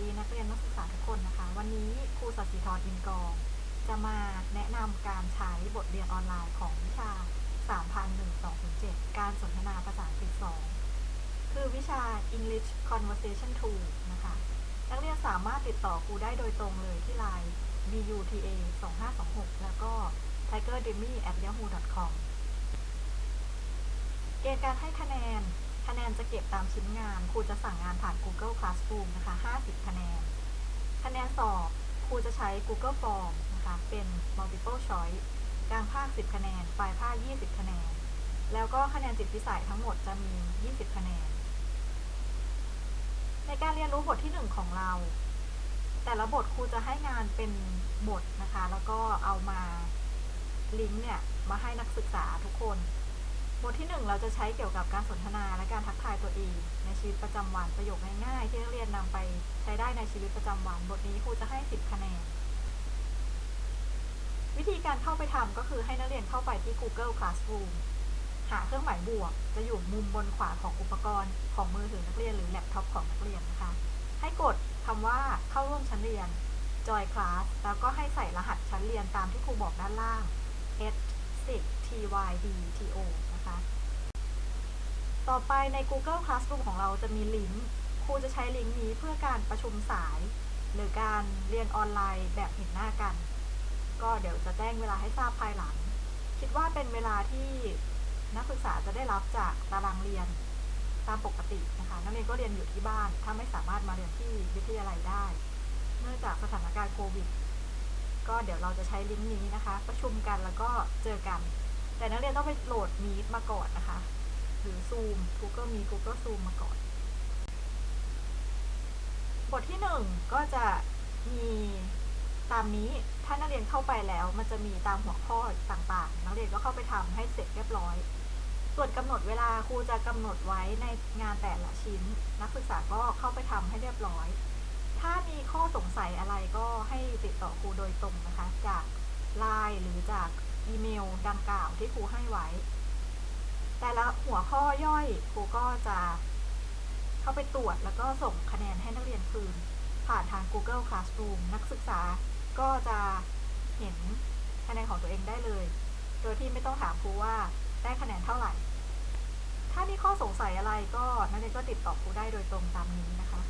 ดีนักเรียนนักศึกษาทุกคนนะคะ วันนี้ครูสัสิธรอินกอง จะมาแนะนำการใช้บทเรียนออนไลน์ของวิชา 301207 การสนทนาภาษาอังกฤษ 2 คือวิชา English Conversation Two นะคะ นักเรียนสามารถติดต่อครูได้โดยตรงเลยที่ไลน์ buta 2526 แล้วก็ tigerdemmy@yahoo.com เกณฑ์การให้คะแนน คะแนนจะเก็บตามชิ้นงาน ครูจะสั่งงานผ่าน Google Classroom นะคะ 50 คะแนน คะแนนสอบครูจะใช้ Google Form นะคะ เป็น multiple choice กลางภาค 10 คะแนน ปลายภาค 20 คะแนน แล้วก็คะแนนจิตพิสัยทั้งหมดจะมี 20 คะแนน ในการเรียนรู้บทที่ 1 ของเรา แต่ละบทครูจะให้งานเป็นบทนะคะ แล้วก็เอามาลิงก์เนี่ย มาให้นักศึกษาทุกคน บทที่ 1 เราจะใช้เกี่ยวกับการสนทนาและการทักทายตัวเอง ในชีวิตประจำวันประโยคง่ายๆ ที่นักเรียนนำไปใช้ได้ในชีวิตประจำวัน บทนี้ครูจะให้ 10 คะแนน วิธีการเข้าไปทำก็คือให้นักเรียนเข้าไปที่ Google Classroom หาเครื่องหมายบวก จะอยู่มุมบนขวาของอุปกรณ์ของมือถือนักเรียนหรือแล็ปท็อปของนักเรียนนะคะ ให้กดคำว่าเข้าร่วมชั้นเรียน Join Class แล้วก็ให้ใส่รหัสชั้นเรียนตามที่ครูบอกด้านล่าง h 6 t y d t o นะคะ ต่อไปใน Google Classroom ของเราจะมีลิงก์ครูจะใช้ลิงก์นี้เพื่อการประชุมสาย หรือการเรียนออนไลน์แบบเห็นหน้ากัน ก็เดี๋ยวจะแจ้งเวลาให้ทราบภายหลัง คิดว่าเป็นเวลาที่นักศึกษาจะได้รับจากตารางเรียนตามปกตินะคะนักเรียนก็เรียนอยู่ที่บ้าน ถ้าไม่สามารถมาเรียนที่วิทยาลัยได้ เนื่องจากสถานการณ์โควิด ก็เดี๋ยวเราจะใช้ลิงก์นี้นะคะ ประชุมกันแล้วก็เจอกัน แต่นักเรียนต้องไปโหลด Meet มาก่อนนะคะ หรือ Zoom Google Meet Google Zoom มาก่อน บทที่ 1 ก็จะมีตามนี้ถ้านักเรียนเข้าไปแล้ว มันจะมีตามหัวข้อต่างๆ นักเรียนก็เข้าไปทำให้เสร็จเรียบร้อย ส่วนกำหนดเวลาครูจะกำหนดไว้ในงานแต่ละชิ้น นักศึกษาก็เข้าไปทำให้เรียบร้อย ถ้ามีข้อสงสัยอะไรก็ให้ติดต่อครูโดยตรงนะคะ จากไลน์หรือจาก อีเมลดังกล่าวที่ครูให้ไว้ แต่ละหัวข้อย่อยครูก็จะเข้าไปตรวจแล้วก็ส่งคะแนนให้นักเรียนคืน ผ่านทาง Google Classroom นักศึกษาก็จะเห็นคะแนนของตัวเองได้เลย โดยที่ไม่ต้องถามครูว่าได้คะแนนเท่าไหร่ ถ้ามีข้อสงสัยอะไรก็นักเรียนก็ติดต่อครูได้โดยตรงตามนี้นะคะ